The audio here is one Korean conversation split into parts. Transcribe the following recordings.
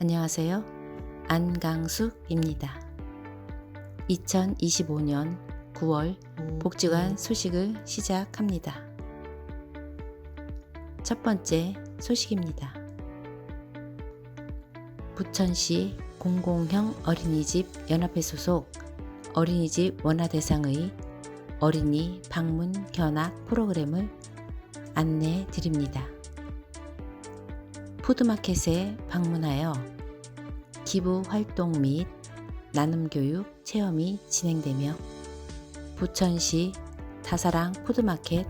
안녕하세요. 안강숙입니다. 2025년 9월 복지관 소식을 시작합니다. 첫 번째 소식입니다. 부천시 공공형 어린이집 연합회 소속 어린이집 원화 대상의 어린이 방문 견학 프로그램을 안내 드립니다. 푸드마켓에 방문하여 기부 활동 및 나눔 교육 체험이 진행되며 부천시 다사랑 푸드마켓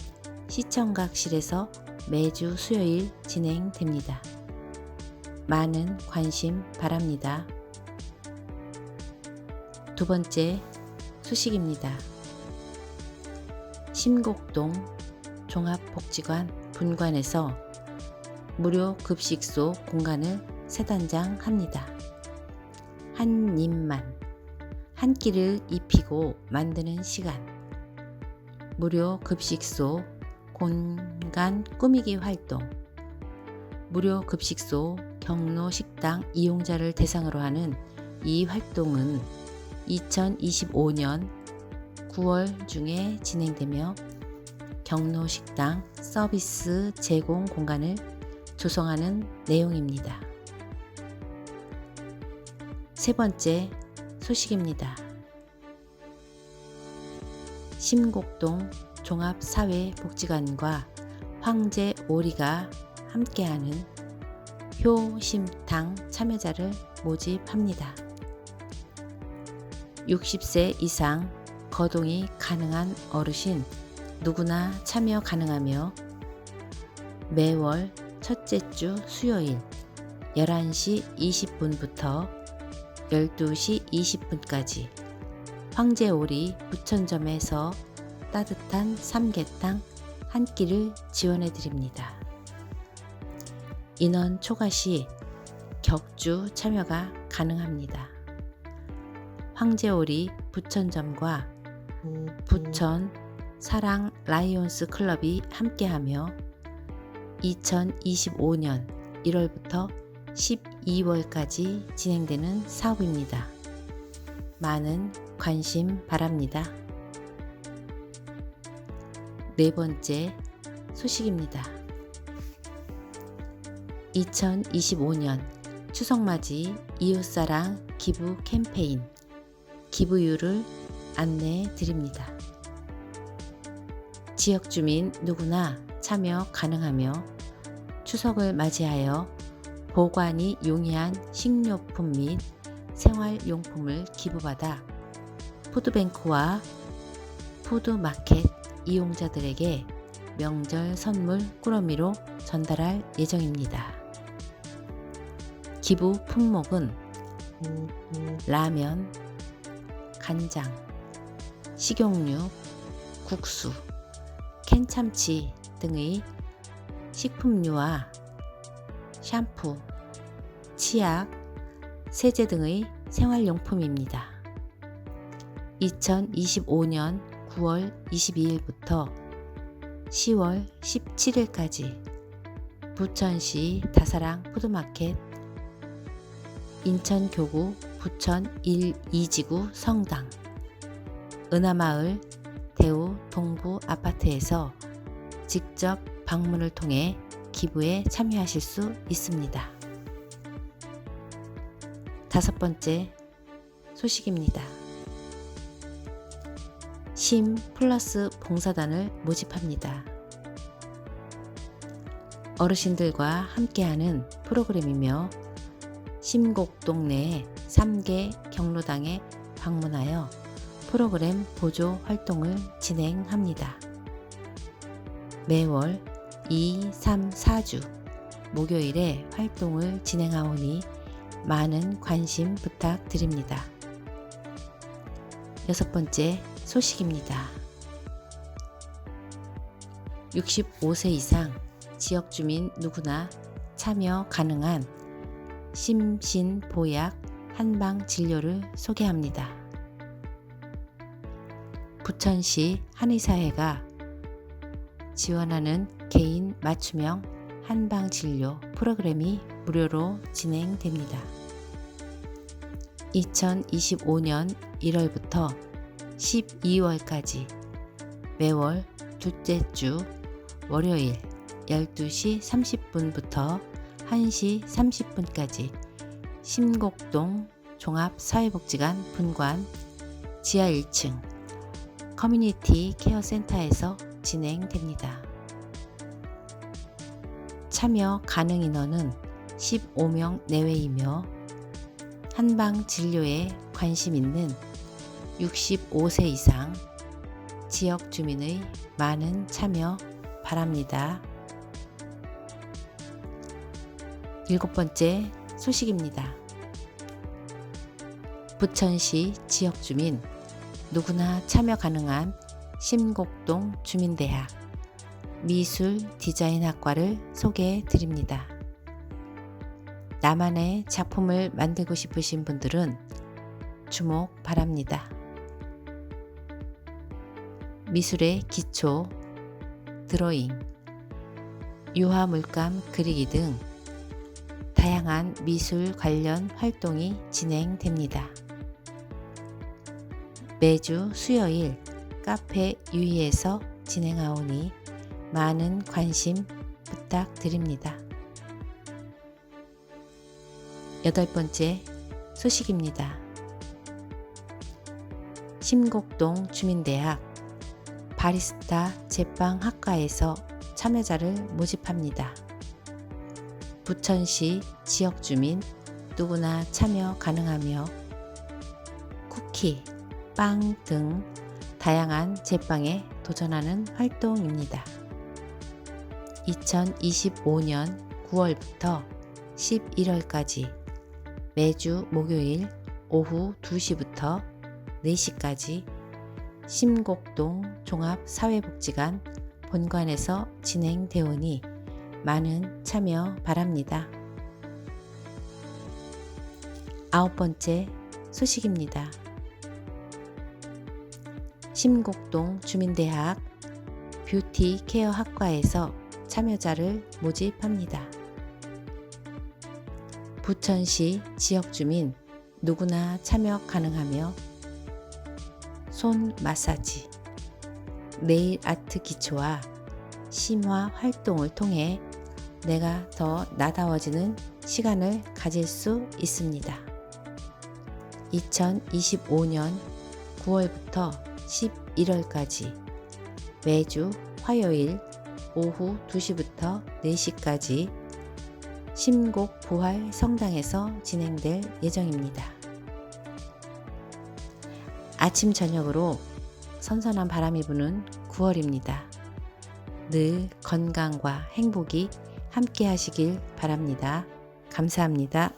시청각실에서 매주 수요일 진행됩니다. 많은 관심 바랍니다. 두 번째 소식입니다. 심곡동 종합복지관 분관에서 무료 급식소 공간을 세단장 합니다. 한 입만 한 끼를 입히고 만드는 시간 무료 급식소 공간 꾸미기 활동 무료 급식소 경로 식당 이용자를 대상으로 하는 이 활동은 2025년 9월 중에 진행되며 경로 식당 서비스 제공 공간을 조성하는 내용입니다. 세 번째 소식입니다. 심곡동 종합사회복지관과 황제 오리가 함께하는 효심탕 참여자를 모집합니다. 60세 이상 거동이 가능한 어르신 누구나 참여 가능하며 매월 첫째 주 수요일 11시 20분부터 12시 20분까지 황제오리 부천점에서 따뜻한 삼계탕 한 끼를 지원해 드립니다. 인원 초과 시 격주 참여가 가능합니다. 황제오리 부천점과 부천 사랑 라이온스 클럽이 함께하며 2025년 1월부터 12월까지 진행되는 사업입니다. 많은 관심 바랍니다. 네 번째 소식입니다. 2025년 추석맞이 이웃사랑 기부 캠페인 기부율을 안내해 드립니다. 지역 주민 누구나 참여 가능하며 추석을 맞이하여 보관이 용이한 식료품 및 생활용품을 기부받아 푸드뱅크와 푸드마켓 이용자들에게 명절 선물 꾸러미로 전달할 예정입니다. 기부 품목은 라면, 간장, 식용유, 국수, 캔참치 등의 식품류와 샴푸, 치약, 세제 등의 생활용품입니다. 2025년 9월 22일부터 10월 17일까지 부천시 다사랑 푸드마켓 인천교구 부천 1, 2지구 성당 은하마을 대우 동부 아파트에서 직접 방문을 통해 기부에 참여하실 수 있습니다. 다섯 번째 소식입니다. 심 플러스 봉사단을 모집합니다. 어르신들과 함께하는 프로그램이며 심곡동 내 3개 경로당에 방문하여 프로그램 보조 활동을 진행합니다. 매월 2, 3, 4주 목요일에 활동을 진행하오니 많은 관심 부탁드립니다. 여섯 번째 소식입니다. 65세 이상 지역 주민 누구나 참여 가능한 심신보약 한방 진료를 소개합니다. 부천시 한의사회가 지원하는 개인 맞춤형 한방 진료 프로그램이 무료로 진행됩니다. 2025년 1월부터 12월까지 매월 둘째 주 월요일 12시 30분부터 1시 30분까지 신곡동 종합사회복지관 분관 지하 1층 커뮤니티 케어 센터에서 진행됩니다. 참여 가능 인원은 15명 내외이며 한방 진료에 관심 있는 65세 이상 지역 주민의 많은 참여 바랍니다. 일곱 번째 소식입니다. 부천시 지역 주민 누구나 참여 가능한 심곡동 주민대학 미술 디자인 학과를 소개해 드립니다. 나만의 작품을 만들고 싶으신 분들은 주목 바랍니다. 미술의 기초, 드로잉, 유화 물감 그리기 등 다양한 미술 관련 활동이 진행됩니다. 매주 수요일 카페 유이에서 진행하오니 많은 관심 부탁드립니다. 여덟 번째 소식입니다. 심곡동 주민대학 바리스타 제빵학과에서 참여자를 모집합니다. 부천시 지역 주민 누구나 참여 가능하며 쿠키, 빵 등 다양한 제빵에 도전하는 활동입니다. 2025년 9월부터 11월까지 매주 목요일 오후 2시부터 4시까지 심곡동 종합사회복지관 본관에서 진행되오니 많은 참여 바랍니다. 아홉 번째 소식입니다. 심곡동 주민대학 뷰티 케어 학과에서 참여자를 모집합니다. 부천시 지역 주민 누구나 참여 가능하며 손 마사지, 네일 아트 기초와 심화 활동을 통해 내가 더 나다워지는 시간을 가질 수 있습니다. 2025년 9월부터 11월까지 매주 화요일 오후 2시부터 4시까지 심곡 부활 성당에서 진행될 예정입니다. 아침 저녁으로 선선한 바람이 부는 9월입니다. 늘 건강과 행복이 함께 하시길 바랍니다. 감사합니다.